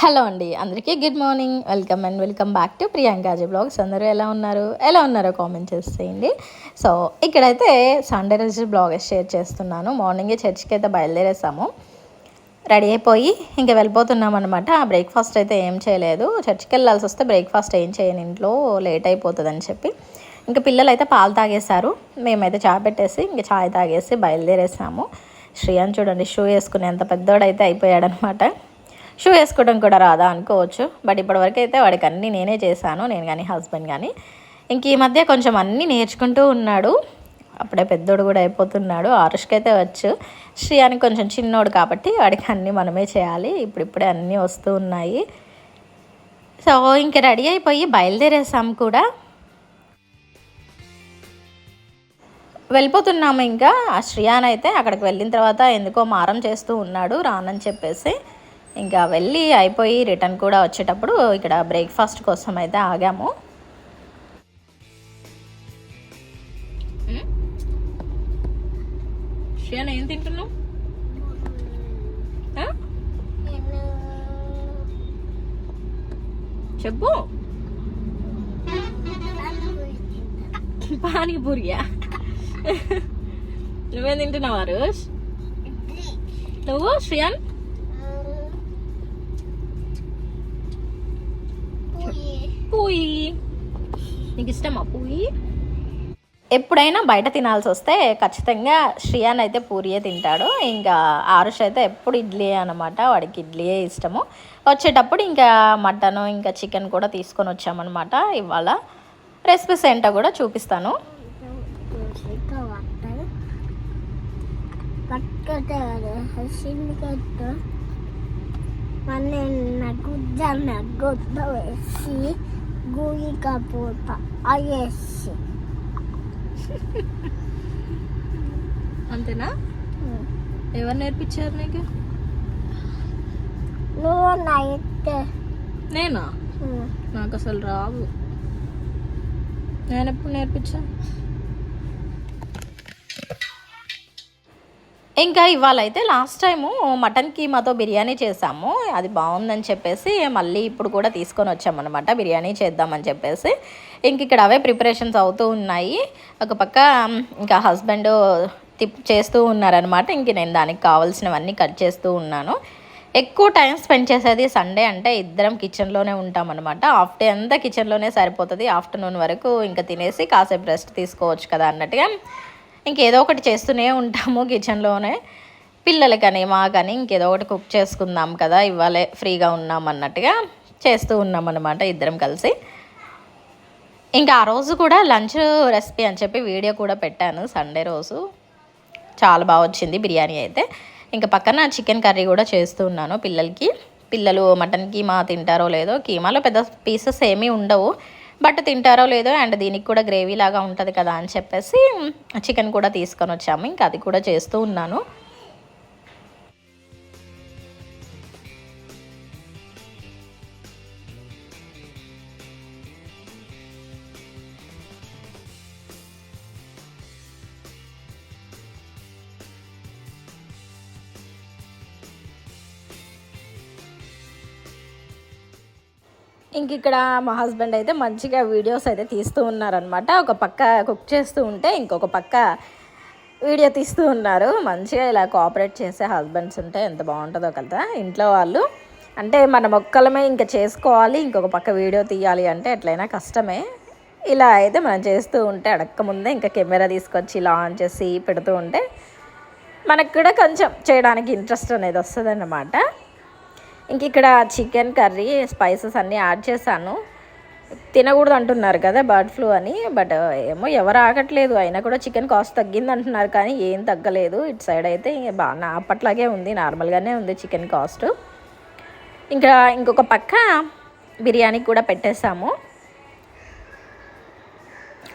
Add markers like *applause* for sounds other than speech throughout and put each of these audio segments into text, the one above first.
Hello అండి అందరికీ good morning. Welcome and welcome back to Priyanka ji blogs. అందరూ ఎలా ఉన్నారు? ఎలా ఉన్నారో కామెంట్ చేసేయండి సో ఇక్కడైతే సండే రోజు బ్లాగ్ షేర్ చేస్తున్నాను. మార్నింగే చర్చ్కి అయితే బయలుదేరేసాము. రెడీ అయిపోయి ఇంకా వెళ్ళిపోతున్నాం అనమాట బ్రేక్ఫాస్ట్ అయితే ఏం చేయలేదు. చర్చ్కి వెళ్ళాల్సి వస్తే బ్రేక్ఫాస్ట్ ఏం చేయను. ఇంట్లో లేట్ అయిపోతుందని చెప్పి ఇంకా పిల్లలు అయితే పాలు తాగేశారు. మేమైతే చాయ్ పెట్టేసి ఇంకా చాయ్ తాగేసి బయలుదేరేసాము. శ్రీయాన్ చూడండి షూ వేసుకుని ఎంత పెద్దోడైతే అయిపోయాడనమాట షూ వేసుకోవడం కూడా రాదా అనుకోవచ్చు. బట్ ఇప్పటివరకు అయితే వాడికి అన్నీ నేనే చేశాను. నేను కానీ హస్బెండ్ కానీ ఇంక ఈ మధ్య కొంచెం అన్నీ నేర్చుకుంటూ ఉన్నాడు. అప్పుడే పెద్దోడు కూడా అయిపోతున్నాడు. ఆరుష్కి అయితే వచ్చు. శ్రీయానికి కొంచెం చిన్నోడు కాబట్టి వాడికి అన్నీ మనమే చేయాలి. ఇప్పుడిప్పుడే అన్నీ వస్తూ ఉన్నాయి. సో ఇంక రెడీ అయిపోయి బయలుదేరేసాం కూడా. వెళ్ళిపోతున్నాము ఇంకా. ఆ శ్రియాన్ అయితే అక్కడికి వెళ్ళిన తర్వాత ఎందుకో మారం చేస్తూ ఉన్నాడు. రానని చెప్పేసి. ఇంకా వెళ్ళి అయిపోయి రిటర్న్ కూడా వచ్చేటప్పుడు ఇక్కడ బ్రేక్ఫాస్ట్ కోసం అయితే ఆగాము. శ్రియాన్ ఏం తింటున్నావు? చెప్పు. పానీపూరియా? నువ్వేం తింటున్నావు అరుష్ నువ్వు శ్రియాన్? పూయి. నీకు ఇష్టమా పూయి? ఎప్పుడైనా బయట తినాల్సి వస్తే ఖచ్చితంగా శ్రియాన్ అయితే పూరియే తింటాడు. ఇంకా ఆరుష్ అయితే ఎప్పుడు ఇడ్లీ అనమాట వాడికి ఇడ్లీయే ఇష్టము. వచ్చేటప్పుడు ఇంకా మటన్ ఇంకా చికెన్ కూడా తీసుకొని వచ్చామన్నమాట. ఇవాళ రెసిపీస్ ఏంటో కూడా చూపిస్తాను. పట్టుకోవాలి హసింది గుడ్డ వేసి గుడి కపోత అయ్యేసి అంతేనా ఎవరు నేర్పించారు నీకు నువ్వు నైట్ నేనా నాకు అసలు రావు నేను ఎప్పుడు నేర్పించా ఇంకా ఇవాళ అయితే లాస్ట్ టైము మటన్ కీమాతో బిర్యానీ చేసాము. అది బాగుందని చెప్పేసి మళ్ళీ ఇప్పుడు కూడా తీసుకొని వచ్చామన్నమాట. బిర్యానీ చేద్దామని చెప్పేసి. ఇంక ఇక్కడ అవే ప్రిపరేషన్స్ అవుతూ ఉన్నాయి. ఒక పక్క ఇంకా హస్బెండ్ తిప్ చేస్తూ ఉన్నారనమాట ఇంక నేను దానికి కావాల్సినవన్నీ కట్ చేస్తూ ఉన్నాను. ఎక్కువ టైం స్పెండ్ చేసేది సండే అంటే ఇద్దరం కిచెన్లోనే ఉంటామన్నమాట. హాఫ్ డే అంతా కిచెన్లోనే సరిపోతుంది. ఆఫ్టర్నూన్ వరకు ఇంకా తినేసి కాసేపు రెస్ట్ తీసుకోవచ్చు కదా అన్నట్టుగా. ఇంకేదో ఒకటి చేస్తూనే ఉంటాము కిచెన్లోనే. పిల్లలకని మాకని ఇంకేదో ఒకటి కుక్ చేసుకుందాం కదా ఇవాళే ఫ్రీగా ఉన్నాం అన్నట్టుగా చేస్తూ ఉన్నాం అనమాట ఇద్దరం కలిసి. ఇంకా ఆ రోజు కూడా లంచ్ రెసిపీ అని చెప్పి వీడియో కూడా పెట్టాను సండే రోజు. చాలా బాగా వచ్చింది బిర్యానీ అయితే. ఇంకా పక్కన చికెన్ కర్రీ కూడా చేస్తూ ఉన్నాను పిల్లలకి. పిల్లలు మటన్ కీమా తింటారో లేదో కీమాలో పెద్ద పీసెస్ ఏమీ ఉండవు. బట్ తింటారో లేదో అండ్ దీనికి కూడా గ్రేవీ లాగా ఉంటుంది కదా అని చెప్పేసి చికెన్ కూడా తీసుకొని వచ్చాము. ఇంకా అది కూడా చేస్తూ ఉన్నాను. ఇంక ఇక్కడ మా హస్బెండ్ అయితే మంచిగా వీడియోస్ అయితే తీస్తూ ఉన్నారనమాట ఒక పక్క కుక్ చేస్తూ ఉంటే ఇంకొక పక్క వీడియో తీస్తూ ఉన్నారు. మంచిగా ఇలా కోఆపరేట్ చేసే హస్బెండ్స్ ఉంటే ఎంత బాగుంటుందో కదా ఇంట్లో వాళ్ళు. అంటే మన మొక్కలమే ఇంకా చేసుకోవాలి ఇంకొక పక్క వీడియో తీయాలి అంటే ఎట్లయినా కష్టమే. ఇలా అయితే మనం చేస్తూ ఉంటే అడక్క ముందే ఇంకా కెమెరా తీసుకొచ్చి ఇలా ఆన్ చేసి పెడుతూ ఉంటే మనకు కూడా కొంచెం చేయడానికి ఇంట్రెస్ట్ అనేది వస్తుంది అన్నమాట ఇంక ఇక్కడ చికెన్ కర్రీ స్పైసెస్ అన్నీ యాడ్ చేశాను. తినకూడదు అంటున్నారు కదా బర్డ్ ఫ్లూ అని బట్ ఏమో ఎవరు ఆగట్లేదు. అయినా కూడా చికెన్ కాస్ట్ తగ్గింది అంటున్నారు కానీ ఏం తగ్గలేదు. ఇటు సైడ్ అయితే బాగా అప్పట్లాగే ఉంది. నార్మల్గానే ఉంది చికెన్ కాస్ట్. ఇంకా ఇంకొక పక్క బిర్యానీ కూడా పెట్టేసాము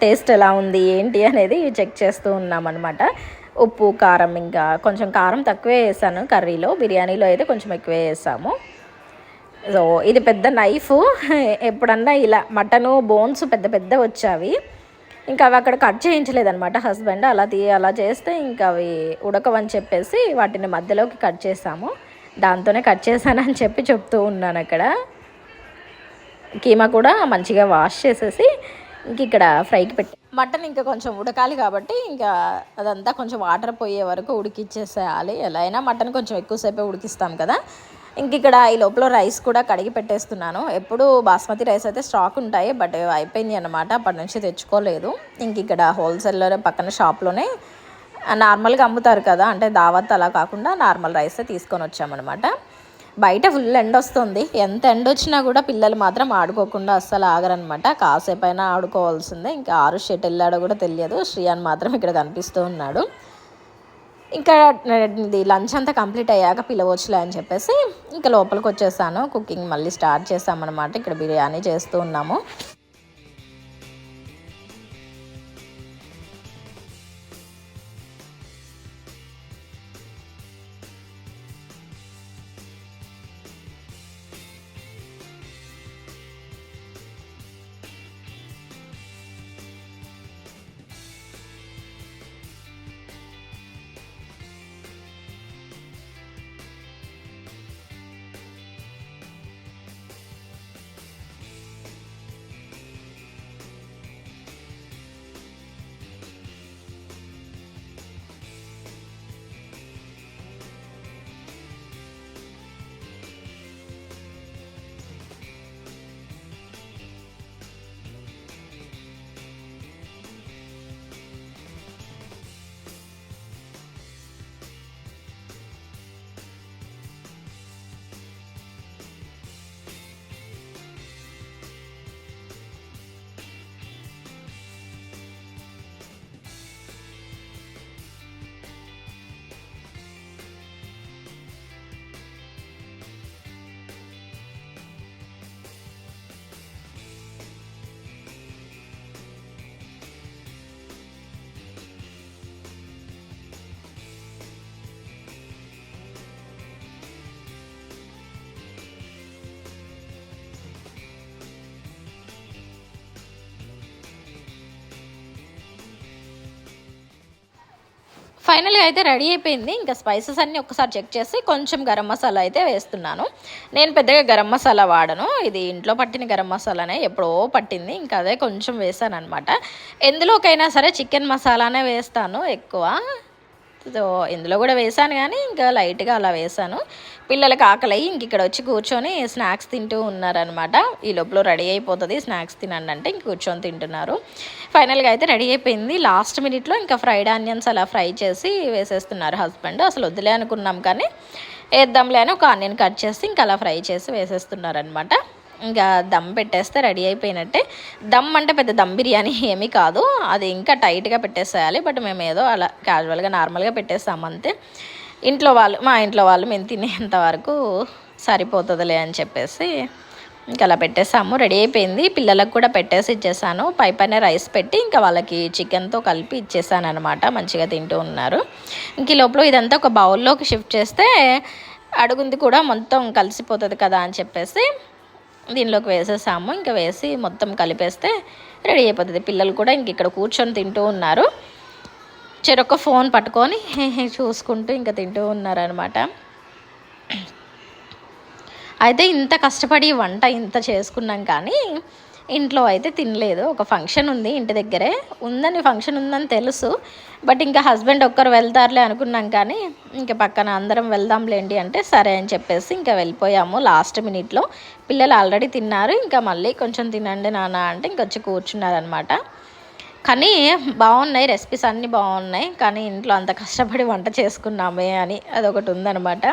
టేస్ట్ ఎలా ఉంది ఏంటి అనేది చెక్ చేస్తూ ఉన్నామన్నమాట. ఉప్పు కారం ఇంకా కొంచెం కారం తక్కువే వేసాను కర్రీలో. బిర్యానీలో అయితే కొంచెం ఎక్కువే వేసాము. సో ఇది పెద్ద నైఫ్. *laughs* ఎప్పుడన్నా ఇలా మటను బోన్స్ పెద్ద పెద్ద వచ్చావి. ఇంకా అవి అక్కడ కట్ చేయించలేదనమాట హస్బెండ్. అలా తీ అలా చేస్తే ఇంకా అవి ఉడకవని చెప్పేసి వాటిని మధ్యలోకి కట్ చేసాము. దాంతోనే కట్ చేశానని చెప్పి చెప్తూ ఉన్నాను అక్కడ. కీమా కూడా మంచిగా వాష్ చేసేసి ఇంక ఇక్కడ ఫ్రైకి పెట్టి మటన్ ఇంకా కొంచెం ఉడకాలి కాబట్టి ఇంకా అదంతా కొంచెం వాటర్ పోయే వరకు ఉడికిచ్చేసేయాలి. ఎలా అయినా మటన్ కొంచెం ఎక్కువసేపే ఉడికిస్తాం కదా. ఇంక ఇక్కడ ఈ లోపల రైస్ కూడా కడిగి పెట్టేస్తున్నాను. ఎప్పుడు బాస్మతి రైస్ అయితే స్టాక్ ఉంటాయి బట్ అయిపోయింది అనమాట అప్పటి నుంచి తెచ్చుకోలేదు. ఇంక ఇక్కడ హోల్సేల్లో పక్కన షాప్లోనే నార్మల్గా అమ్ముతారు కదా. అంటే దావత్ అలా కాకుండా నార్మల్ రైసే తీసుకొని వచ్చామన్నమాట. బయట ఫుల్ ఎండ వస్తుంది. ఎంత ఎండ వచ్చినా కూడా పిల్లలు మాత్రం ఆడుకోకుండా అస్సలు ఆగరనమాట కాసేపు అయినా ఆడుకోవాల్సిందే. ఇంకా ఆరు షెట్ వెళ్ళాడో కూడా తెలియదు. శ్రీయాన్ మాత్రం ఇక్కడ కనిపిస్తూ ఉన్నాడు. ఇంకా ఇది లంచ్ అంతా కంప్లీట్ అయ్యాక పిలవచ్చులే అని చెప్పేసి ఇంకా లోపలికి వచ్చేసాను. కుకింగ్ మళ్ళీ స్టార్ట్ చేసామన్నమాట. ఇక్కడ బిర్యానీ చేస్తూ ఉన్నాము. ఫైనల్గా అయితే రెడీ అయిపోయింది. ఇంకా స్పైసెస్ అన్నీ ఒకసారి చెక్ చేసి కొంచెం గరం మసాలా అయితే వేస్తున్నాను. నేను పెద్దగా గరం మసాలా వాడను. ఇది ఇంట్లో పట్టిన గరం మసాలానే ఎప్పుడో పట్టింది. ఇంకా అదే కొంచెం వేసాను అనమాట ఎందులోకైనా సరే చికెన్ మసాలానే వేస్తాను ఎక్కువ. సో ఇందులో కూడా వేసాను కానీ ఇంకా లైట్గా అలా వేసాను. పిల్లలకి ఆకలి ఇంక ఇక్కడ వచ్చి కూర్చొని స్నాక్స్ తింటూ ఉన్నారనమాట ఈ లోపల రెడీ అయిపోతుంది. స్నాక్స్ తినండి అంటే ఇంక కూర్చొని తింటున్నారు. ఫైనల్గా అయితే రెడీ అయిపోయింది. లాస్ట్ మినిట్లో ఇంకా ఫ్రైడ్ ఆనియన్స్ అలా ఫ్రై చేసి వేసేస్తున్నారు హస్బెండ్. అసలు వద్దులే అనుకున్నాం కానీ వేద్దాంలే అని ఒక ఆనియన్ కట్ చేసి ఇంకా అలా ఫ్రై చేసి వేసేస్తున్నారు అనమాట ఇంకా దమ్ పెట్టేస్తే రెడీ అయిపోయినట్టే. దమ్ అంటే పెద్ద దమ్ బిర్యానీ ఏమీ కాదు. అది ఇంకా టైట్గా పెట్టేసేయాలి. బట్ మేము ఏదో అలా క్యాజువల్గా నార్మల్గా పెట్టేస్తాము అంతే. ఇంట్లో వాళ్ళు మా ఇంట్లో వాళ్ళు మేము తినేంత వరకు సరిపోతుందిలే అని చెప్పేసి ఇంకా అలా పెట్టేసాము రెడీ అయిపోయింది. పిల్లలకు కూడా పెట్టేసి ఇచ్చేసాను. పై పైన రైస్ పెట్టి ఇంకా వాళ్ళకి చికెన్తో కలిపి ఇచ్చేసాను అనమాట మంచిగా తింటూ ఉన్నారు. ఇంక ఈ లోపల ఇదంతా ఒక బౌల్లోకి షిఫ్ట్ చేస్తే అడుగుంది కూడా మొత్తం కలిసిపోతుంది కదా అని చెప్పేసి దీనిలోకి వేసేసాము. ఇంకా వేసి మొత్తం కలిపేస్తే రెడీ అయిపోతుంది. పిల్లలు కూడా ఇంక ఇక్కడ కూర్చొని తింటూ ఉన్నారు. చెరొక ఫోన్ పట్టుకొని *laughs* చూసుకుంటూ ఇంకా తింటూ ఉన్నారనమాట అయితే ఇంత కష్టపడి వంట ఇంత చేసుకున్నాం కానీ ఇంట్లో అయితే తినలేదు. ఒక ఫంక్షన్ ఉంది ఇంటి దగ్గరే. ఉందని ఫంక్షన్ ఉందని తెలుసు. బట్ ఇంకా హస్బెండ్ ఒక్కరు వెళ్తారులే అనుకున్నాం కానీ ఇంకా పక్కన అందరం వెళ్దాంలేండి అంటే సరే అని చెప్పేసి ఇంకా వెళ్ళిపోయాము లాస్ట్ మినిట్లో. పిల్లలు ఆల్రెడీ తిన్నారు. ఇంకా మళ్ళీ కొంచెం తినండి నాన్న అంటే ఇంకొచ్చి కూర్చున్నారనమాట కానీ బాగున్నాయి రెసిపీస్ అన్నీ బాగున్నాయి. కానీ ఇంట్లో అంత కష్టపడి వంట చేసుకున్నామే అని అదొకటి ఉందన్నమాట.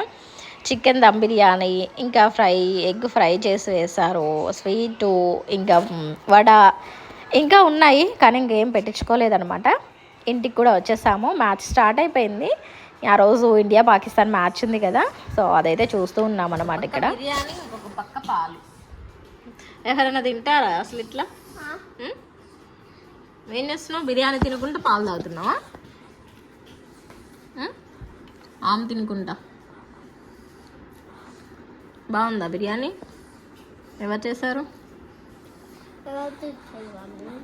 చికెన్ దమ్ బిర్యానీ ఇంకా ఫ్రై ఎగ్ ఫ్రై చేసి వేశారు. స్వీటు ఇంకా వడ ఇంకా ఉన్నాయి. కానీ ఇంకేం పెట్టించుకోలేదన్నమాట. ఇంటికి కూడా వచ్చేసాము. మ్యాచ్ స్టార్ట్ అయిపోయింది. ఆ రోజు ఇండియా పాకిస్తాన్ మ్యాచ్ ఉంది కదా. సో అదైతే చూస్తూ ఉన్నాం అనమాట ఇక్కడ. బిర్యానీ పక్క పాలు. ఎవరైనా తింటారా అసలు ఇట్లా? ఏం చేస్తున్నావు బిర్యానీ తినకుండా పాలు తాగుతున్నావా? ఆమె తినుకుంటా. బాగుందా బిర్యానీ? ఎవరు చేశారు?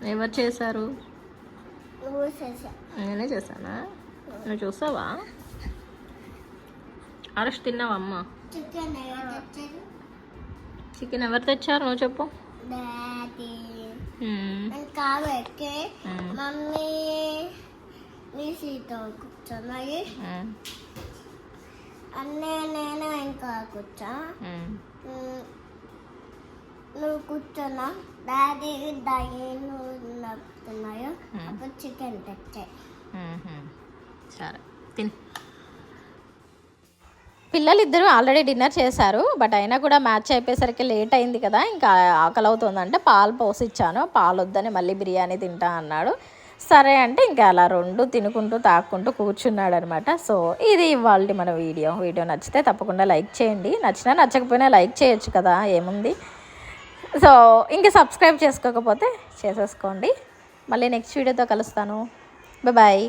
ఎవరు చేశారు నేనే చేశానా? నువ్వు చూసావా? అరెస్ట్ తిన్నావా అమ్మ? చికెన్ ఎవరు తెచ్చారు? నువ్వు చెప్పు. డాడీ. ఇంకా పెట్టి మ్మ్. మమ్మీ నీ సీతో కూర్చున్నాయి మ్మ్. అన్నీ నేను ఇంకా కూర్చో. నువ్వు కూర్చున్నా డాడీ డైన్ నడుపుతున్నాయో. అప్పుడు చికెన్ తెచ్చాయి. సరే తిన్ పిల్లలు ఇద్దరు ఆల్రెడీ డిన్నర్ చేశారు బట్ అయినా కూడా మ్యాచ్ అయిపోయేసరికి లేట్ అయింది కదా ఇంకా ఆకలి అవుతుందంటే పాలు పోసిచ్చాను పాలు వద్దని మళ్ళీ బిర్యానీ తింటా అన్నాడు. సరే అంటే ఇంకా అలా రెండు తినుకుంటూ తాక్కుంటూ కూర్చున్నాడు అనమాట సో ఇది ఇవాళ మన వీడియో. వీడియో నచ్చితే తప్పకుండా లైక్ చేయండి. నచ్చినా నచ్చకపోయినా లైక్ చేయొచ్చు కదా ఏముంది? సో ఇంకా సబ్స్క్రైబ్ చేసుకోకపోతే చేసేసుకోండి. మళ్ళీ నెక్స్ట్ వీడియోతో కలుస్తాను. బాయ్.